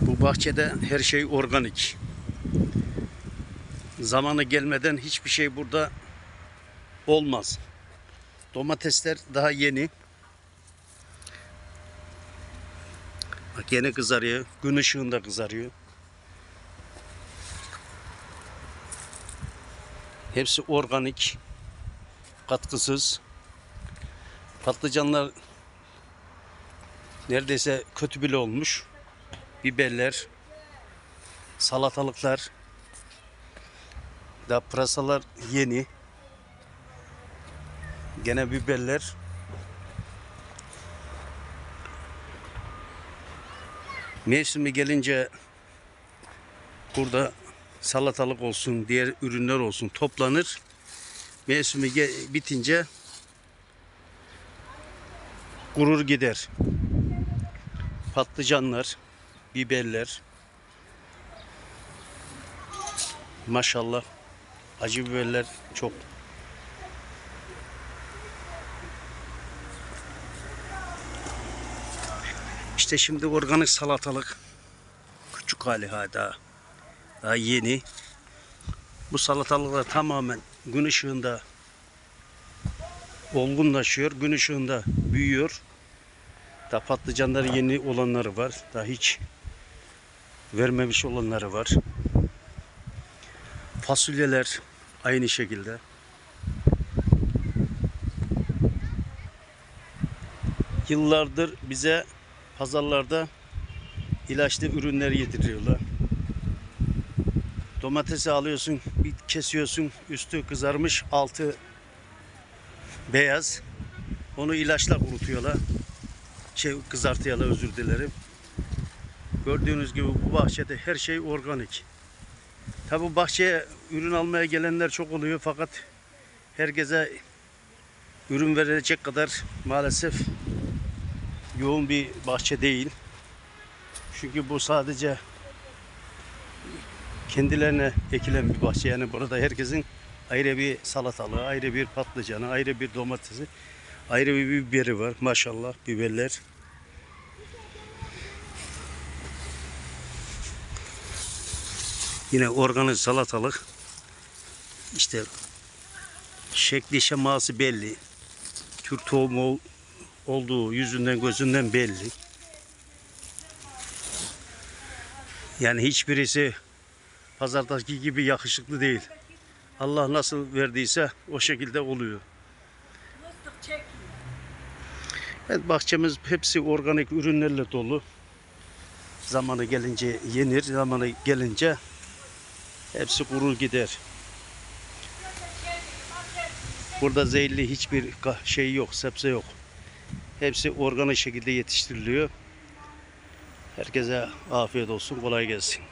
Bu bahçede her şey organik. Zamanı gelmeden hiçbir şey burada olmaz. Domatesler daha yeni. Bak yeni kızarıyor. Gün ışığında kızarıyor. Hepsi organik. Katkısız. Patlıcanlar neredeyse kötü bile olmuş. Biberler, salatalıklar, daha pırasalar yeni. Gene biberler. Mevsimi gelince burada salatalık olsun, diğer ürünler olsun toplanır. Mevsimi bitince kurur gider. Patlıcanlar, biberler. Maşallah acı biberler çok. İşte şimdi organik salatalık küçük hali ha daha, daha yeni. Bu salatalıklar tamamen gün ışığında olgunlaşıyor. Gün ışığında büyüyor. Daha patlıcanları yeni olanları var. Daha hiç vermemiş olanları var. Fasulyeler aynı şekilde. Yıllardır bize pazarlarda ilaçlı ürünler yediriyorlar. Domatesi alıyorsun, bir kesiyorsun, üstü kızarmış, altı beyaz. Onu ilaçla kurutuyorlar. Şey kızartıyorlar özür dilerim. Gördüğünüz gibi bu bahçede her şey organik. Tabi bahçeye ürün almaya gelenler çok oluyor fakat herkese ürün verilecek kadar maalesef yoğun bir bahçe değil. Çünkü bu sadece kendilerine ekilen bir bahçe. Yani burada herkesin ayrı bir salatalığı, ayrı bir patlıcanı, ayrı bir domatesi, ayrı bir biberi var. Maşallah biberler. Yine organik salatalık. İşte şekli şeması belli. Türk tohumu ol- olduğu yüzünden gözünden belli. Yani hiçbirisi pazardaki gibi yakışıklı değil. Allah nasıl verdiyse o şekilde oluyor. Evet, bahçemiz hepsi organik ürünlerle dolu. Zamanı gelince yenir, zamanı gelince hepsi kurur gider. Burada zehirli hiçbir şey yok, sebze yok. Hepsi organik şekilde yetiştiriliyor. Herkese afiyet olsun, kolay gelsin.